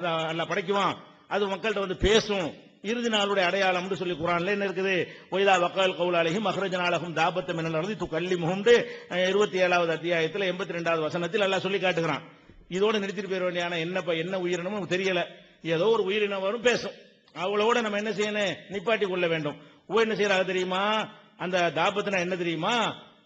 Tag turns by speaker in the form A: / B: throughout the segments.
A: அல்ல படைக்குவான். அது மக்கள்கிட்ட வந்து பேசும். இறுதி நாளுடைய அடையாளம்னு சொல்லி குரான்ல என்ன இருக்குது? ஒய்தா வக்கால் கவுலாலையும் மஹரஜனாலகும் தாபத்தம் என்ன நடந்து து கல்லி முகம்டு இருபத்தி ஏழாவது அத்தியாயத்தில் எண்பத்தி ரெண்டாவது வசனத்தில் எல்லாம் சொல்லி காட்டுகிறான். இதோட நிறுத்திட்டு போயிட வேண்டியான என்ன என்ன உயிரினமும் நமக்கு தெரியல. ஏதோ ஒரு உயிரினம் வரும் பேசும். அவளோட நம்ம என்ன செய்யணும் நிப்பாட்டி கொள்ள வேண்டும். ஓ என்ன செய்யறாங்க தெரியுமா? அந்த தாபத்தினா என்ன தெரியுமா?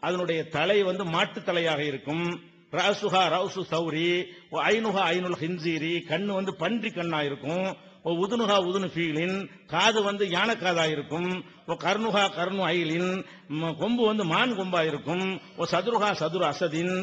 A: அதனுடைய தலை வந்து மாட்டு தலையாக இருக்கும். ராசுஹா ரவுசு சௌரி ஓ ஐனுஹா ஐனுல் ஹின்சீரி கண்ணு வந்து பன்றி கண்ணா இருக்கும் ஓ உதுனுஹா உதுனு ஃபீலின் காது வந்து யானைக்காதா இருக்கும் ஓ கர்ணுஹா கர்ணு ஐலின் கொம்பு வந்து மான் கொம்பா இருக்கும் ஓ சதுருஹா சதுரு அசதின்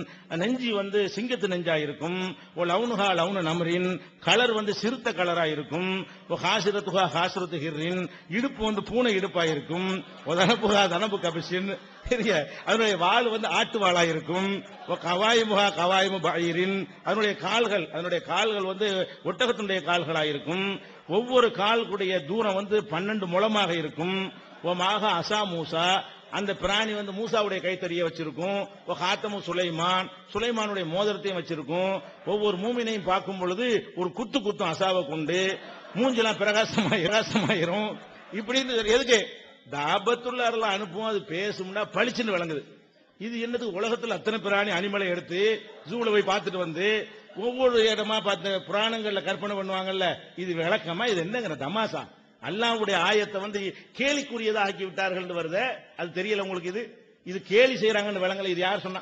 A: நெஞ்சி வந்து சிங்கத்து நெஞ்சா இருக்கும் ஓ லவுனுகா லவுனு நமரின் கலர் வந்து சிறுத்த கலரா இருக்கும் ஓ ஹாசிரத்துஹா ஹாசிரத்து ஹிர்ரின் இடுப்பு வந்து பூனை இடுப்பா இருக்கும் ஓ தனப்புகா தனப்பு கபிஷின் பெரிய அதனுடைய வால் வந்து ஆட்டு வாளா இருக்கும் ஓ கவாயிமுகா கவாயிமு பயிரின். அதனுடைய கால்கள் அதனுடைய கால்கள் வந்து ஒட்டகத்தினுடைய கால்களா இருக்கும் ஒவ்வொரு கால்குடைய தூரம் வந்து பன்னெண்டு முழமாக இருக்கும். ஓ மாக அசா மூசா. அந்த பிராணி வந்து மூசாவுடைய கைத்தறிய வச்சிருக்கும். ஓ சுலைமான். சுலைமானுடைய மோதிரத்தையும் வச்சிருக்கும். ஒவ்வொரு மூமினையும் பார்க்கும் பொழுது ஒரு குத்து குத்தும் அசாவை கொண்டு மூஞ்செல்லாம் பிரகாசமாயி பிரகாசமாயிரும். இப்படின்னு எதுக்கு? தாபத்துள்ள அருளை அனுப்புவோம் அது பேசும்னா பளிச்சுன்னு விளங்குது. இது என்னது உலகத்தில் அத்தனை பிராணி அனிமலை எடுத்து ஜூல போய் பார்த்துட்டு வந்து ஒவ்வொரு இடமா பார்த்து புராணங்கள்ல கற்பனை பண்ணுவாங்கல்ல இது விளக்கமா இது என்னங்கிற தமாசா அல்லாவுடைய ஆயத்தை வந்து கேலிக்குரியதா ஆக்கி விட்டார்கள் வருதே அது தெரியல உங்களுக்கு இது? இது கேலி செய்யறாங்கன்னு விளங்கல இது யார் சொன்னா?